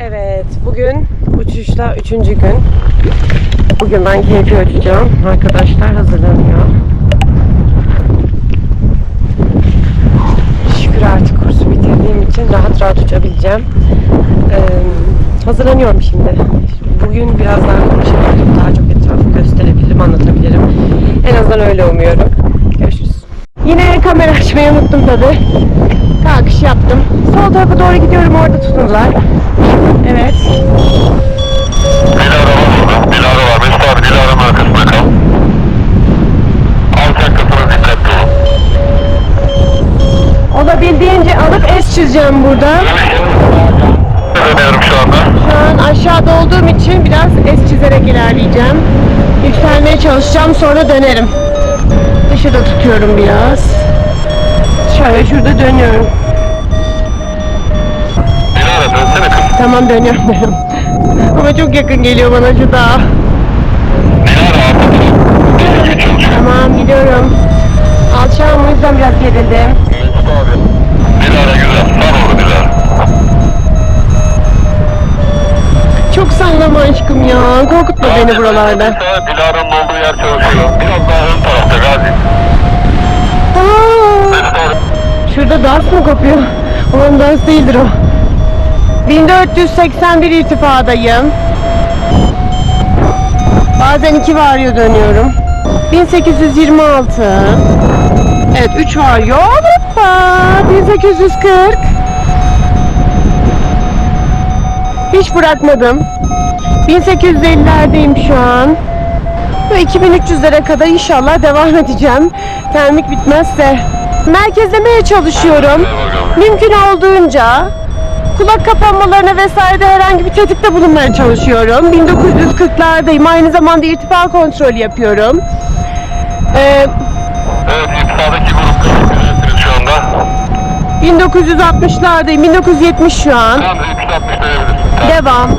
Evet, bugün uçuşta üçüncü gün. Bugün ben keyfi uçacağım. Arkadaşlar hazırlanıyor. Şükür artık kursu bitirdiğim için rahat rahat uçabileceğim. Ee, hazırlanıyorum şimdi. Bugün biraz daha konuşabilirim, daha çok etrafı gösterebilirim, anlatabilirim. En azından öyle umuyorum. Görüşürüz. Yine kamera açmayı unuttum tabi. Kalkış yaptım. Sol tarafa doğru gidiyorum, orada tutundular. Evet. Dilara var burada. Dilara var. Mesut abi Dilara'nın arkasında kal. Alçak kısmına dikkatli ol. Olabildiğince alıp es çizeceğim burada. Dönüyorum şu anda. Şu an aşağıda olduğum için biraz es çizerek ilerleyeceğim. Yükselmeye çalışacağım sonra dönerim. Dışarıda tutuyorum biraz. Şöyle şurada dönüyorum. Tamam dönüyorum dönüyorum. Ama çok yakın geliyor bana şu dağ. Tamam gidiyorum. Alçağım o yüzden biraz gerildim. Dilara güzel. Sar oldu Dilara. Çok sallama aşkım ya. Korkutma beni buralarda. Dilara'nın olduğu yer çalışıyor. Biraz daha ön tarafta Gazi. Aa! Şurada dans mı kopuyor? Umarım dans değildir o. 1481 irtifadayım. Bazen iki varyo dönüyorum. 1826. Evet 3 varyo. Hoppa! 1840. Hiç bırakmadım. 1850'lerdeyim şu an. Ve 2300'lere kadar inşallah devam edeceğim. Termik bitmezse. Merkezlemeye çalışıyorum. Mümkün olduğunca kulak kapanmalarına vesaire herhangi bir tetikte bulunmaya çalışıyorum. 1940'lardayım. Aynı zamanda irtifa kontrolü yapıyorum. Ee, Evet irtifadaki grup görüyorsunuz şu anda. 1960'lardayım. 1970 şu an. Tam 360 verebilirsin. Devam.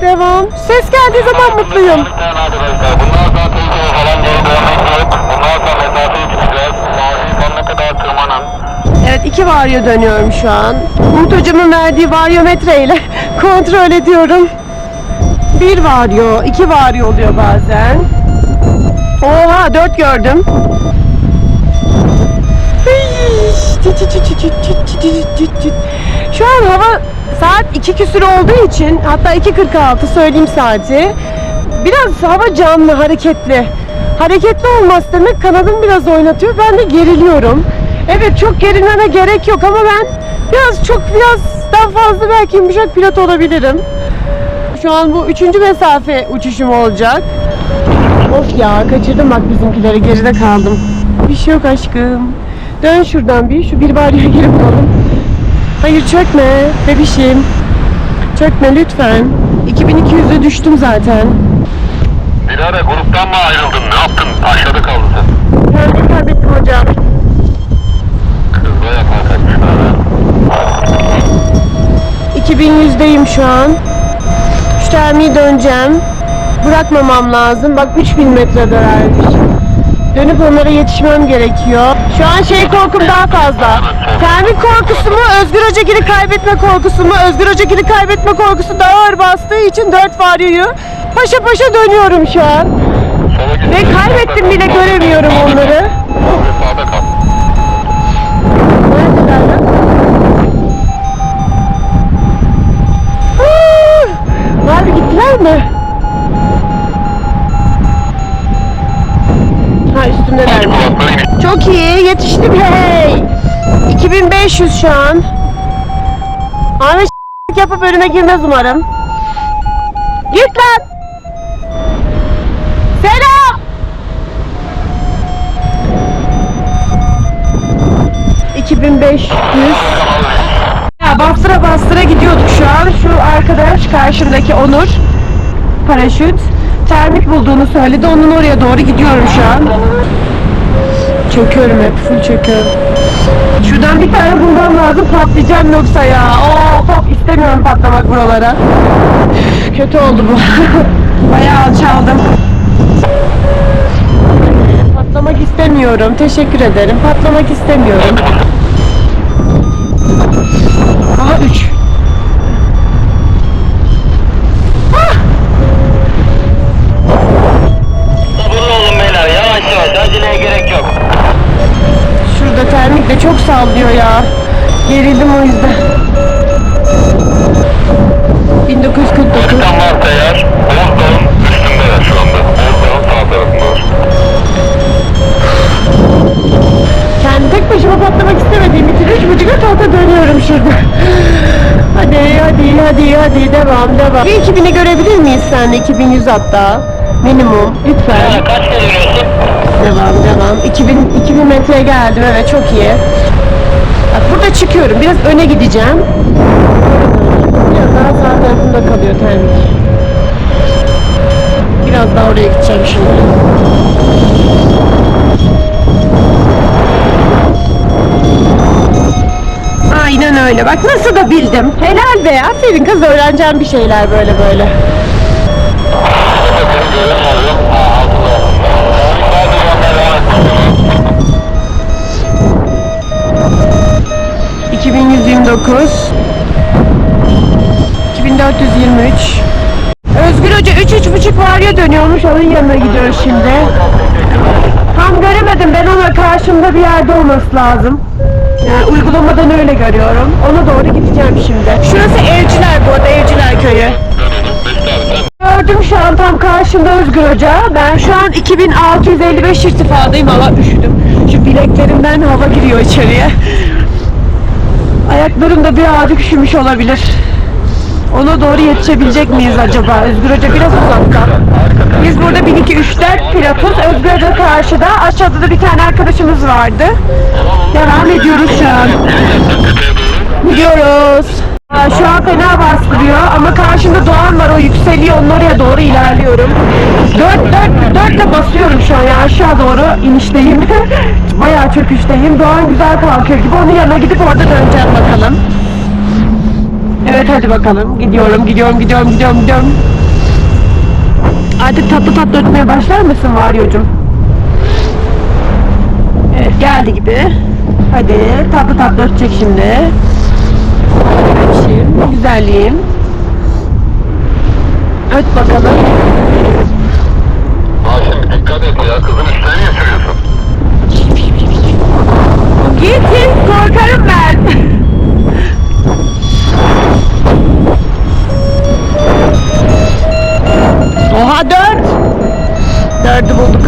Devam. Ses geldiği zaman mutluyum. Arkadaşlar bunlar zaten falan geri dönmek yok. Bunlar sonra mesafeye çıkacağız. Mavi sonuna kadar tırmanın. Evet iki varyo dönüyorum şu an. Umut hocamın verdiği varyometre ile kontrol ediyorum. Bir varyo, iki varyo oluyor bazen. Oha dört gördüm. Şu an hava saat 2 küsür olduğu için hatta 2.46 söyleyeyim saati. Biraz hava canlı, hareketli. Hareketli olması demek kanadımı biraz oynatıyor. Ben de geriliyorum. Evet çok gerilmeme gerek yok ama ben biraz çok biraz daha fazla belki yumuşak pilot olabilirim. Şu an bu üçüncü mesafe uçuşum olacak. Of ya kaçırdım bak bizimkileri geride kaldım. Bir şey yok aşkım. Dön şuradan bir şu bir bariye girip alalım. Hayır çökme bebişim. Çökme lütfen. 2200'e düştüm zaten. Dilara gruptan mı ayrıldın? Ne yaptın? Aşağıda kaldın sen. Terbiye kaybettim hocam. Kız baya kalkmışlar ha. 2100'deyim şu an. Şu termiği döneceğim. Bırakmamam lazım. Bak 3000 metre dönermiş. Dönüp onlara yetişmem gerekiyor. Şu an şey korkum daha fazla. Termik korkusu mu, Özgür Hocagil'i kaybetme korkusu mu? Özgür Hocagil'i kaybetme korkusu daha ağır bastığı için 4 varyoyu paşa paşa dönüyorum şu an. Ve kaybettim bile göremiyorum onları. Mi? Ha gitti. Çok iyi yetiştim hey. 2500 şu an. Ahmet yapıp önüme girmez umarım. Git lan. Selam. 2500 ya bastıra bastıra gidiyorduk şu an. Şu arkadaş karşımdaki Onur paraşüt termik bulduğunu söyledi. Onun oraya doğru gidiyorum şu an. Çöküyorum hep full çöküyorum. Şuradan bir tane bulmam lazım patlayacağım yoksa ya. Oo top istemiyorum patlamak buralara. Kötü oldu bu. Bayağı alçaldım. Patlamak istemiyorum. Teşekkür ederim. Patlamak istemiyorum. Aha 3. sen 2100 hatta? Minimum lütfen. Kaç kere yürüyorsun? Devam devam. 2000, 2000 metreye geldim evet çok iyi. Bak burada çıkıyorum. Biraz öne gideceğim. Biraz daha sağ tarafında kalıyor termik. Biraz daha oraya gideceğim şimdi. Aynen öyle. Bak nasıl da bildim. Helal be. Aferin kız öğreneceğim bir şeyler böyle böyle. 2129 2423 Özgür Hoca 3-3.5 varya dönüyormuş onun yanına gidiyoruz şimdi. Tam göremedim ben ona karşımda bir yerde olması lazım. Yani uygulamadan öyle görüyorum. Ona doğru gideceğim şimdi. Şurası Evciler bu arada Evciler köyü. Gördüm şu an tam karşımda Özgür Hoca. Ben şu an 2655 irtifadayım. Hava üşüdüm. Şu bileklerimden hava giriyor içeriye. Ayaklarım da birazcık üşümüş olabilir. Ona doğru yetişebilecek miyiz acaba? Özgür Hoca biraz uzakta. Biz burada 1 2 3 4 pilotuz. Özgür Hoca karşıda. Aşağıda da bir tane arkadaşımız vardı. Devam ediyoruz şu an. Gidiyoruz. Aşağı doğru inişteyim. Bayağı çöküşteyim. Doğan güzel kalkıyor gibi onun yanına gidip orada döneceğim bakalım. Evet hadi bakalım. Gidiyorum, gidiyorum, gidiyorum, gidiyorum, gidiyorum. Artık tatlı tatlı ötmeye başlar mısın Varyocum? Evet geldi gibi. Hadi tatlı tatlı ötecek şimdi. Güzelliğim. Öt bakalım. Dikkat et ya kızın üstüne niye sürüyorsun? Git korkarım ben. Oha dört. Dördü bulduk.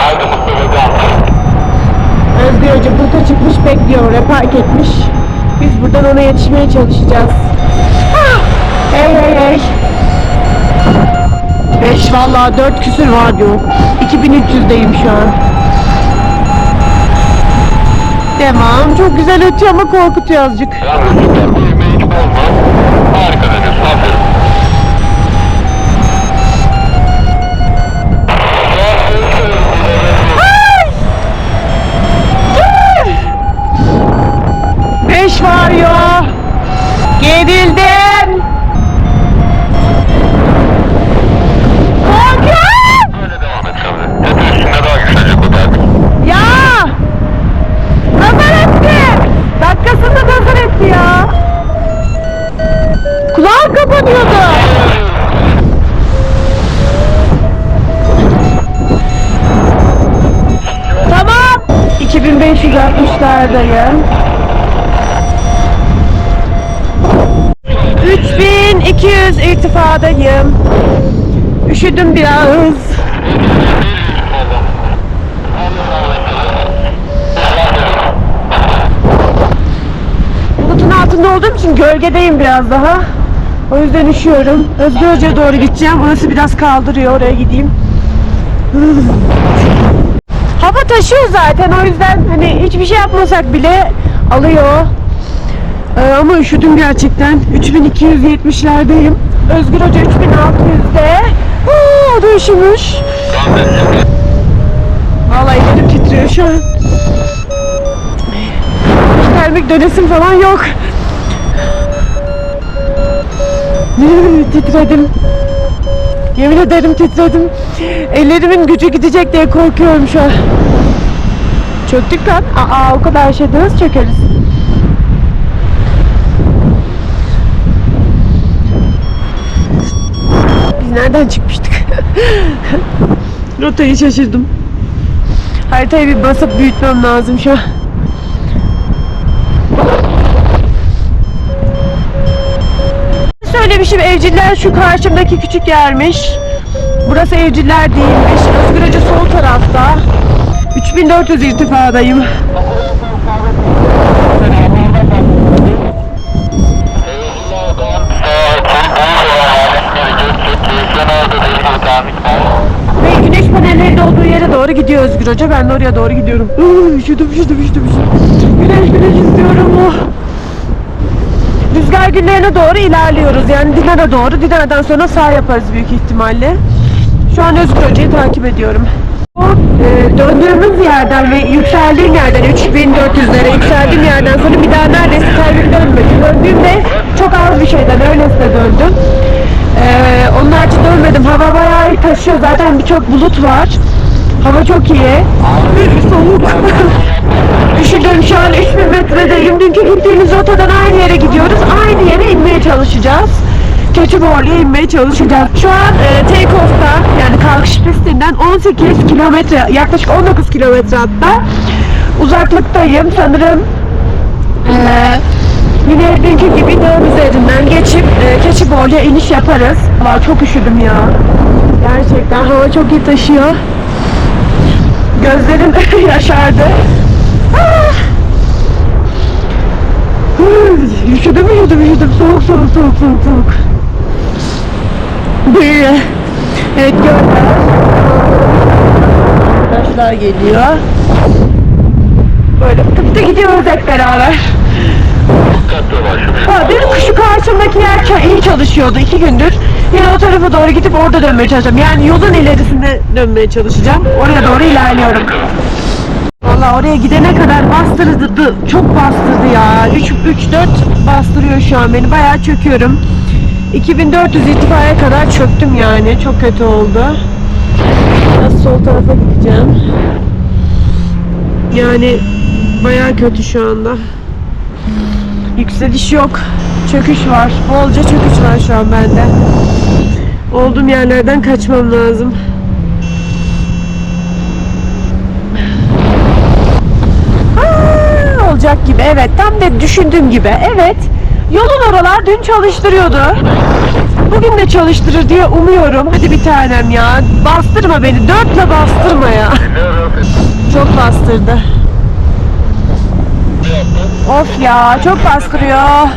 Haydi Mustafa Özgür Hoca burada çıkmış bekliyor oraya park etmiş. Biz buradan ona yetişmeye çalışacağız. Ah! Hey hey hey. 5 vallahi 4 küsür var diyor. 2300'deyim şu an. Devam. Çok güzel ötüyor ama korkutuyor azıcık. Yalnız süper. Bu yemeği hiç bozma. problem. 2560'lardayım. 3200 irtifadayım. Üşüdüm biraz. Bulutun altında olduğum için gölgedeyim biraz daha. O yüzden üşüyorum. Özgür Hoca'ya doğru gideceğim. Orası biraz kaldırıyor. Oraya gideyim. Hava taşıyor zaten. O yüzden hani hiçbir şey yapmasak bile alıyor. Ee, ama üşüdüm gerçekten. 3270'lerdeyim. Özgür Hoca 3600'de. Oo, o da üşümüş. Vallahi elim titriyor şu an. Termik dönesim falan yok. titredim. Yemin ederim titredim. Ellerimin gücü gidecek diye korkuyorum şu an. Çöktük lan. Aa o kadar şeyde nasıl çökeriz? nereden çıkmıştık? Rotayı şaşırdım. Haritayı bir basıp büyütmem lazım şu an. Söylemişim evciller şu karşımdaki küçük yermiş. Burası evciller değilmiş. Özgür Hoca sol tarafta. 3400 irtifadayım. Ve güneş panellerinin olduğu yere doğru gidiyor Özgür Hoca. Ben de oraya doğru gidiyorum. Üşüdüm, üşüdüm, üşüdüm, üşüdüm. Güneş, güneş istiyorum. Oh. Rüzgar günlerine doğru ilerliyoruz. Yani Dinar'a doğru. Dinar'dan sonra sağ yaparız büyük ihtimalle. Şu an Özgür Hoca'yı takip ediyorum. O e, döndüğümüz yerden ve yükseldiğim yerden 3400'lere yükseldiğim yerden sonra bir daha neredeyse kalbim dönmedi. Döndüğümde çok az bir şeyden öylesine döndüm. E, onun harici dönmedim. Hava bayağı taşıyor. Zaten birçok bulut var. Hava çok iyi. Soğuk. Üşüdüm şu an 3000 metredeyim. Dünkü gittiğimiz rotadan aynı yere gidiyoruz. Aynı yere inmeye çalışacağız. Keçiborlu'ya inmeye çalışacağız. Şu an e, take off'ta yani kalkış pistinden 18 kilometre yaklaşık 19 kilometre hatta uzaklıktayım. Sanırım e, yine dünkü gibi dağın üzerinden geçip e, Keçiborlu'ya iniş yaparız. Valla çok üşüdüm ya. Gerçekten hava çok iyi taşıyor. Gözlerim yaşardı. Ah! Üşüdüm üşüdüm üşüdüm soğuk soğuk soğuk soğuk soğuk. Böyle. Evet gönder. Arkadaşlar geliyor. Böyle pıtı gidiyoruz hep beraber. Ha, benim şu karşımdaki yer iyi çalışıyordu iki gündür. Yine o tarafa doğru gidip orada dönmeye çalışacağım. Yani yolun ilerisinde dönmeye çalışacağım. Oraya doğru ilerliyorum. Valla oraya gidene kadar bastırdı. Çok bastırdı ya. 3 3 4 bastırıyor şu an beni. Bayağı çöküyorum. 2400 irtifaya kadar çöktüm yani. Çok kötü oldu. Biraz sol tarafa gideceğim. Yani bayağı kötü şu anda. Yükseliş yok. Çöküş var. Bolca çöküş var şu an bende. Olduğum yerlerden kaçmam lazım. Aa, olacak gibi. Evet. Tam da düşündüğüm gibi. Evet. Yolun oralar dün çalıştırıyordu. Bugün de çalıştırır diye umuyorum. Hadi bir tanem ya. Bastırma beni. Dörtle bastırma ya. Çok bastırdı. Of ya çok bastırıyor.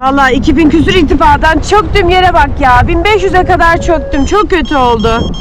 Vallahi 2000 küsür irtifadan çöktüm yere bak ya. 1500'e kadar çöktüm. Çok kötü oldu.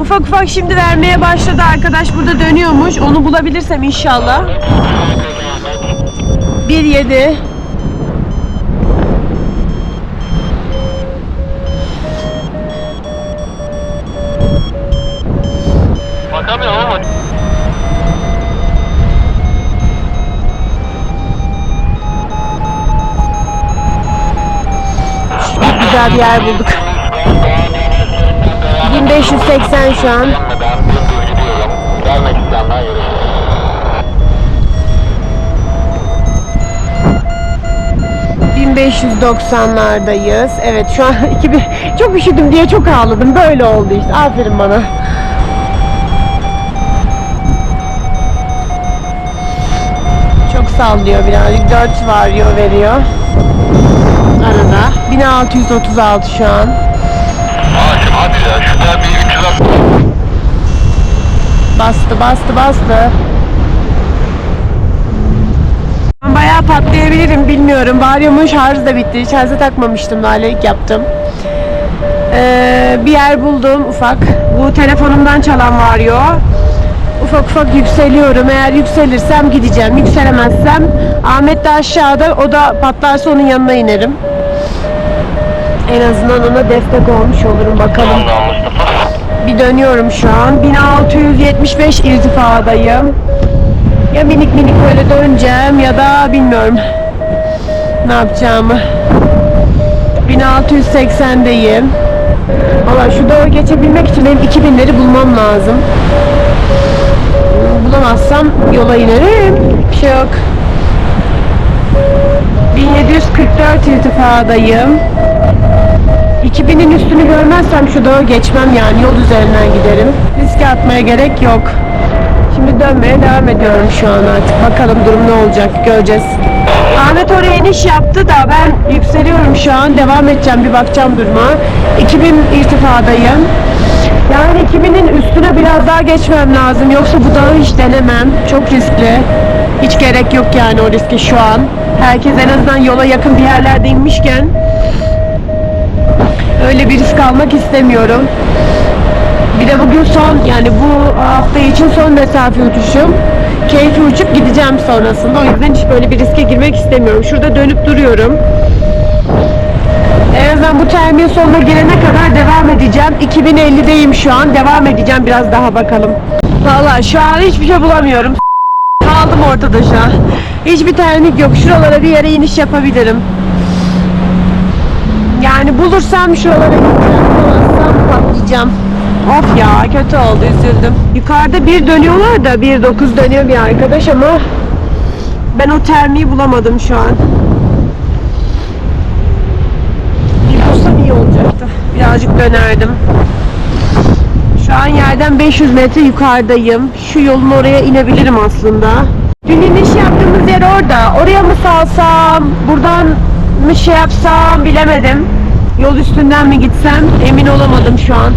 Ufak ufak şimdi vermeye başladı arkadaş burada dönüyormuş. Onu bulabilirsem inşallah. 1.7 güzel bir yer bulduk. 1580 şu an. Ben dümdüz gidiyorum. Gelmek isteyenler yürüsün. ...1590'lardayız. Evet şu an 2000... Çok üşüdüm diye çok ağladım. Böyle oldu işte. Aferin bana. Çok sallıyor birazcık. 4 varıyor veriyor. Arada. 1636 şu an. Haşim hadi ya şurada bir 300 at. Bastı bastı bastı. Ben Bayağı patlayabilirim bilmiyorum. Baryomun şarjı da bitti. Şarja takmamıştım daha ilk yaptım. Ee, bir yer buldum ufak. Bu telefonumdan çalan varyo. Ufak ufak yükseliyorum. Eğer yükselirsem gideceğim. Yükselemezsem Ahmet de aşağıda. O da patlarsa onun yanına inerim. En azından ona destek olmuş olurum bakalım. Mustafa. Bir dönüyorum şu an. 1675 irtifadayım. Ya minik minik böyle döneceğim ya da bilmiyorum ne yapacağımı. 1680'deyim. Valla şu dağı geçebilmek için benim 2000'leri bulmam lazım. Bulamazsam yola inerim. Bir şey yok. 1744 irtifadayım. 2000'in üstünü görmezsem şu dağı geçmem yani yol üzerinden giderim. Riske atmaya gerek yok. Şimdi dönmeye devam ediyorum şu an artık. Bakalım durum ne olacak göreceğiz. Ahmet oraya iniş yaptı da ben yükseliyorum şu an. Devam edeceğim bir bakacağım duruma. 2000 irtifadayım. Yani 2000'in üstüne biraz daha geçmem lazım. Yoksa bu dağı hiç denemem. Çok riskli. Hiç gerek yok yani o riske şu an. Herkes en azından yola yakın bir yerlerde inmişken öyle bir risk almak istemiyorum. Bir de bugün son yani bu hafta için son mesafe uçuşum. Keyfi uçup gideceğim sonrasında. O yüzden hiç böyle bir riske girmek istemiyorum. Şurada dönüp duruyorum. En azından bu termin sonuna gelene kadar devam edeceğim. 2050'deyim şu an. Devam edeceğim biraz daha bakalım. Valla şu an hiçbir şey bulamıyorum. Kaldım ortada şu an. Hiçbir termik yok. Şuralara bir yere iniş yapabilirim. Bulursam şuralara gideceğim. Bulamazsam patlayacağım. Of ya kötü oldu üzüldüm. Yukarıda bir dönüyorlar da 1.9 dönüyor bir arkadaş ama ben o termiği bulamadım şu an. Bir bulsam iyi olacaktı. Birazcık dönerdim. Şu an yerden 500 metre yukarıdayım. Şu yolun oraya inebilirim aslında. Dün iniş yaptığımız yer orada. Oraya mı salsam, buradan mı şey yapsam bilemedim. Yol üstünden mi gitsem emin olamadım şu an.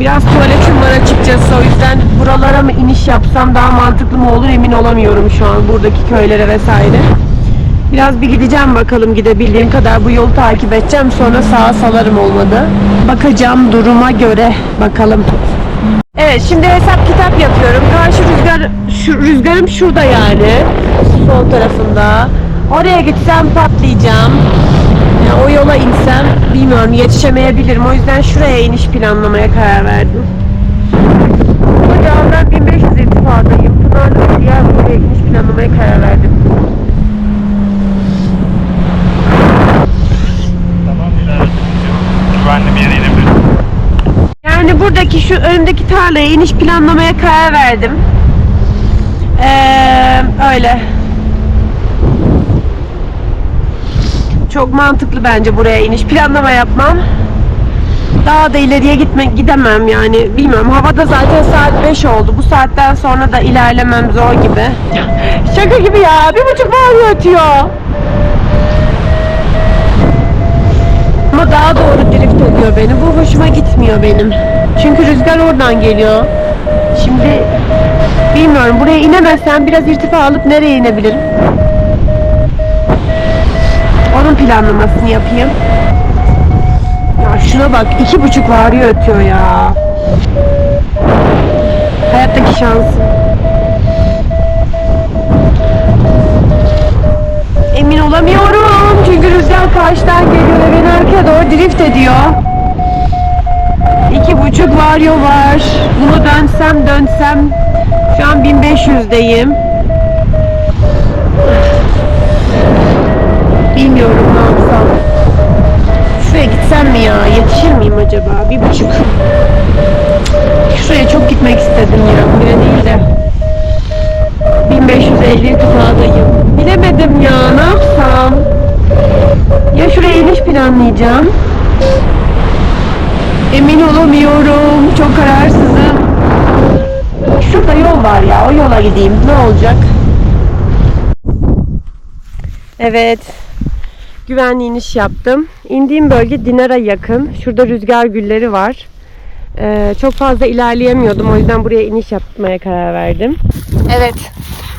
Biraz tuvaletim var açıkçası o yüzden buralara mı iniş yapsam daha mantıklı mı olur emin olamıyorum şu an buradaki köylere vesaire. Biraz bir gideceğim bakalım gidebildiğim kadar bu yolu takip edeceğim sonra sağa salarım olmadı. Bakacağım duruma göre bakalım. Evet şimdi hesap kitap yapıyorum. Karşı rüzgar şu, rüzgarım şurada yani. Sol tarafında. Oraya gitsem patlayacağım. Yani o yola insem bilmiyorum yetişemeyebilirim. O yüzden şuraya iniş planlamaya karar verdim. Ben 1500 irtifadayım. Pınar'la diğer buraya iniş planlamaya karar verdim. Tamam ileride. Güvenli bir yere. Yani buradaki şu önümdeki tarlaya iniş planlamaya karar verdim. Ee, öyle. Çok mantıklı bence buraya iniş planlama yapmam. Daha da ileriye gitme gidemem yani bilmiyorum. Havada zaten saat 5 oldu. Bu saatten sonra da ilerlemem zor gibi. Şaka gibi ya. Bir buçuk bağırıyor ötüyor. Ama daha doğru drift ediyor beni. Bu hoşuma gitmiyor benim. Çünkü rüzgar oradan geliyor. Şimdi bilmiyorum buraya inemezsem biraz irtifa alıp nereye inebilirim? Onun planlamasını yapayım. Ya şuna bak iki buçuk varıyor ötüyor ya. Hayattaki şansım. Emin olamıyorum çünkü rüzgar karşıdan geliyor ve beni arkaya doğru drift ediyor. İki buçuk varyo var. Bunu dönsem dönsem şu an 1500'deyim. Bilmiyorum ne yapsam. Şuraya gitsem mi ya? Yetişir miyim acaba? Bir buçuk. Şuraya çok gitmek istedim ya. Buraya değil de. 1550 irtifadayım. Bilemedim ya. Ne yapsam? Ya şuraya iniş planlayacağım. Emin olamıyorum. Çok kararsızım. Şurada yol var ya. O yola gideyim. Ne olacak? Evet. Güvenli iniş yaptım. İndiğim bölge Dinar'a yakın. Şurada rüzgar gülleri var. Ee, çok fazla ilerleyemiyordum. O yüzden buraya iniş yapmaya karar verdim. Evet.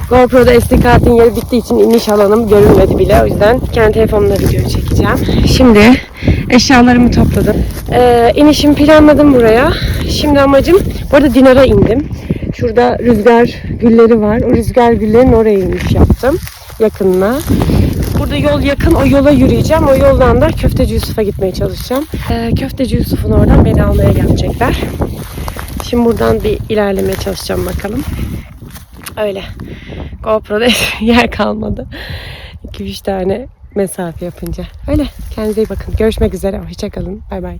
GoPro'da SD kartın yeri bittiği için iniş alanım görünmedi bile. O yüzden kendi telefonumla video çekeceğim. Şimdi eşyalarımı topladım. Ee, inişimi planladım buraya. Şimdi amacım, bu arada Dinar'a indim. Şurada rüzgar gülleri var. O rüzgar güllerin oraya iniş yaptım. Yakınına. Burada yol yakın. O yola yürüyeceğim. O yoldan da Köfteci Yusuf'a gitmeye çalışacağım. Ee, Köfteci Yusuf'un oradan beni almaya gelecekler. Şimdi buradan bir ilerlemeye çalışacağım bakalım. Öyle. GoPro'da yer kalmadı. 2-3 tane mesafe yapınca. Öyle. Kendinize iyi bakın. Görüşmek üzere. Hoşçakalın. Bay bay.